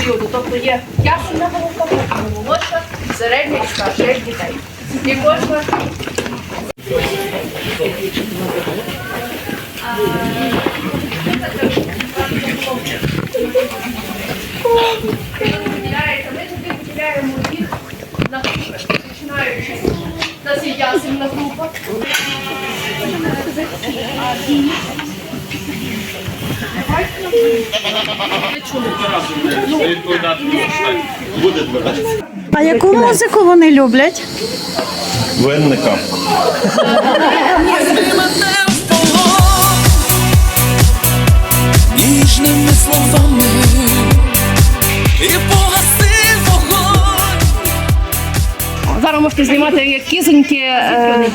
періоду. Тобто є ясна група, молодша, середня і старша дітей. І кожна. Ми туди виділяємо їх на групи, починаючи. Нас є ясельна група. Буде А яку музику вони люблять? Винника. Зараз можете знімати як кізоньки е,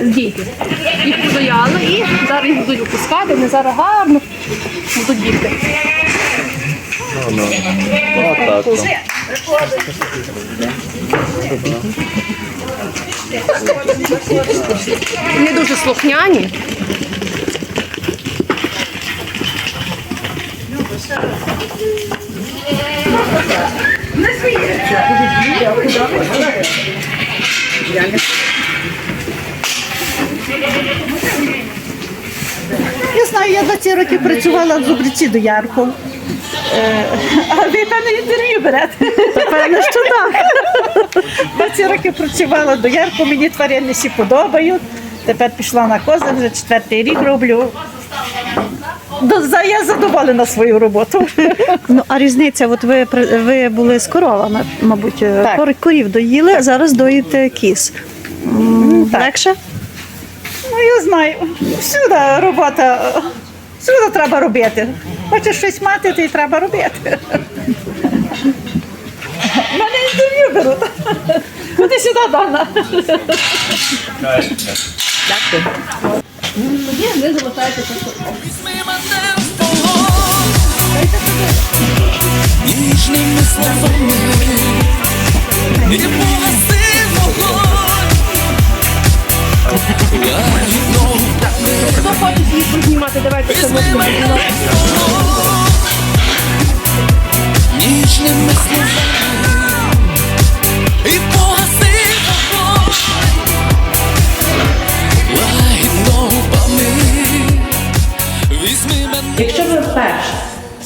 з дітей. Їх подояли і зараз їх будуть опускати, вони зараз гарно будуть бігти. Вони дуже слухняні. Я знаю, я 20 років працювала в Зубриці до Ярку. Е, А ви певне інтерв'ю берете? Певно, що так. 20 років працювала до Ярку, мені тварини всі подобають. Тепер пішла на кози, вже четвертий рік роблю. За- Я задоволена свою роботу. Ну а різниця, от ви ви були з коровами, мабуть, е, Так. корів доїли, а зараз доїте кіз. Так. Легше? Ну, я знаю, всюди робота, всюди треба робити. Хочеш щось мати, то й треба робити. Мене інтерв'ю беруть. Куди сюди, Дана? Тоді ви залишаєтеся тут. Візьми мене в полон ніжними словами і погасив вогонь. Лагідно Хто хоче їх познімати, давайте це візьми можна. мене в полон ніжними словами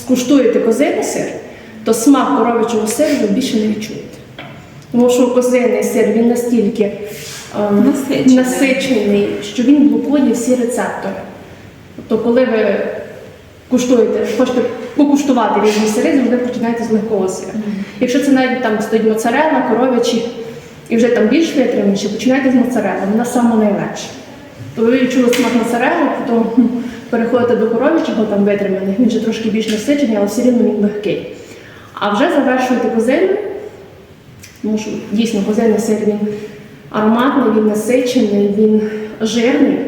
скуштуєте козиний сир, то смак коров'ячого сиру ви більше не відчуєте. Тому що козиний сир він настільки е, насичений, що він блокує всі рецептори. Тобто, коли ви куштуєте, хочете покуштувати різні сири, завжди починаєте з легкого сира. Якщо це навіть там стоїть моцарелла, коров'ячі і вже там більш витриманіші, починайте з моцарелли, вона саме найлегша. То ви відчули смак моцарелли, потім хм, переходите до коров'ячого там витриманих, він вже трошки більш насичений, але все рівно він легкий. А вже завершуєте козину, тому що дійсно козинний сир він ароматний, він насичений, він жирний,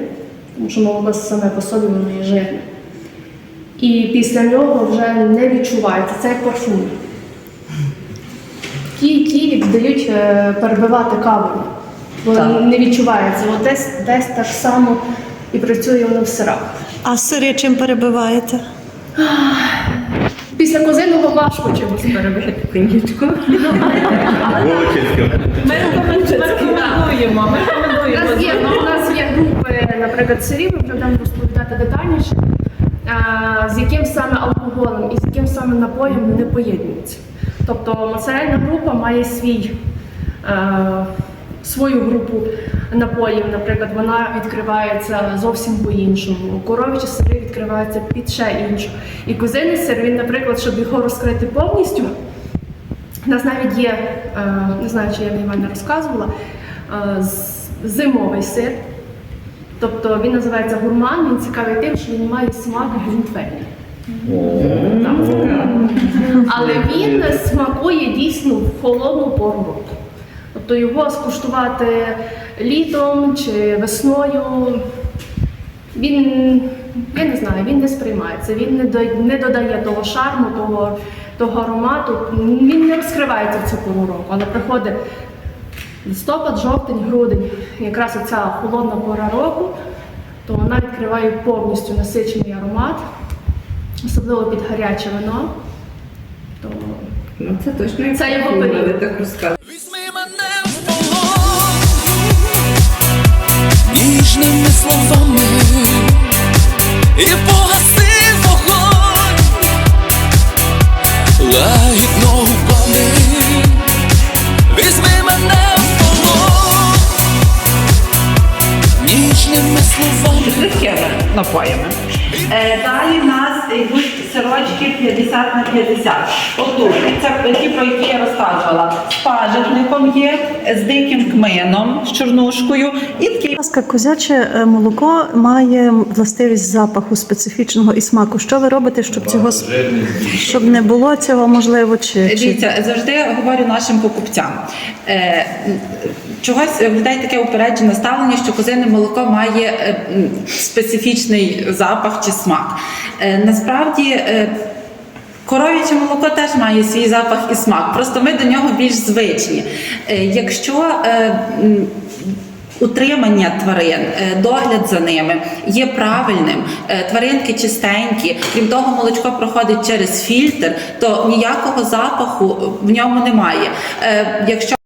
тому що молоко саме по собі воно є жирне. І після нього вже не відчувається, це як парфум. Ті, ті віддають е, перебивати кавою, бо не відчувається. От десь, десь так само і працює воно в сирах. А сири чим перебиваєте? Після козиного важко чимось перебити конічку. Волочиська. У нас є, у нас є групи, наприклад, сирів, ми будемо розповідати детальніше, з яким саме алкоголем і з яким саме напоєм вони поєднуються. Тобто моцарельна група має свій, е, свою групу напоїв, наприклад, вона відкривається зовсім по-іншому. Коровичі сири відкриваються під ще іншу. І козиний сир, він, наприклад, щоб його розкрити повністю, у нас навіть є, е, не знаю, чи я Івана розказувала, е, зимовий сир. Тобто він називається гурман, він цікавий тим, що він має смак глінтвейну. Але він смакує дійсно в холодну пору року. Тобто його скуштувати літом чи весною, він, я не знаю, він не сприймається, він не, до- не додає того шарму, того, того аромату, він не розкривається в цю пору року, але приходить листопад, жовтень, грудень, якраз оця холодна пора року, то вона відкриває повністю насичений аромат, особливо під гаряче вино. То Ну це точно Це його період. так розказуєте. Словами і погаси вогонь лагідно губами. Візьми мене в полон ніжними словами. Легкими напоями. Е, Далі в нас йдуть сирочки 50 на 50. Отут, це ті, про які я розказувала. З пажитником є, з диким кмином, з чорнушкою і такий ласка, козяче е, молоко має властивість запаху специфічного і смаку. Що ви робите, щоб цього щоб не було цього можливо? Чи, чи... Дивіться, завжди говорю нашим покупцям. Е, чогось в людей таке упереджене ставлення, що козине молоко має е, специфічний запах чи смак. Е, насправді. Е, Коров'яче молоко теж має свій запах і смак, просто ми до нього більш звичні. Е, Якщо е, утримання тварин, е, догляд за ними є правильним, е, тваринки чистенькі, крім того, молочко проходить через фільтр, то ніякого запаху в ньому немає. Е, Якщо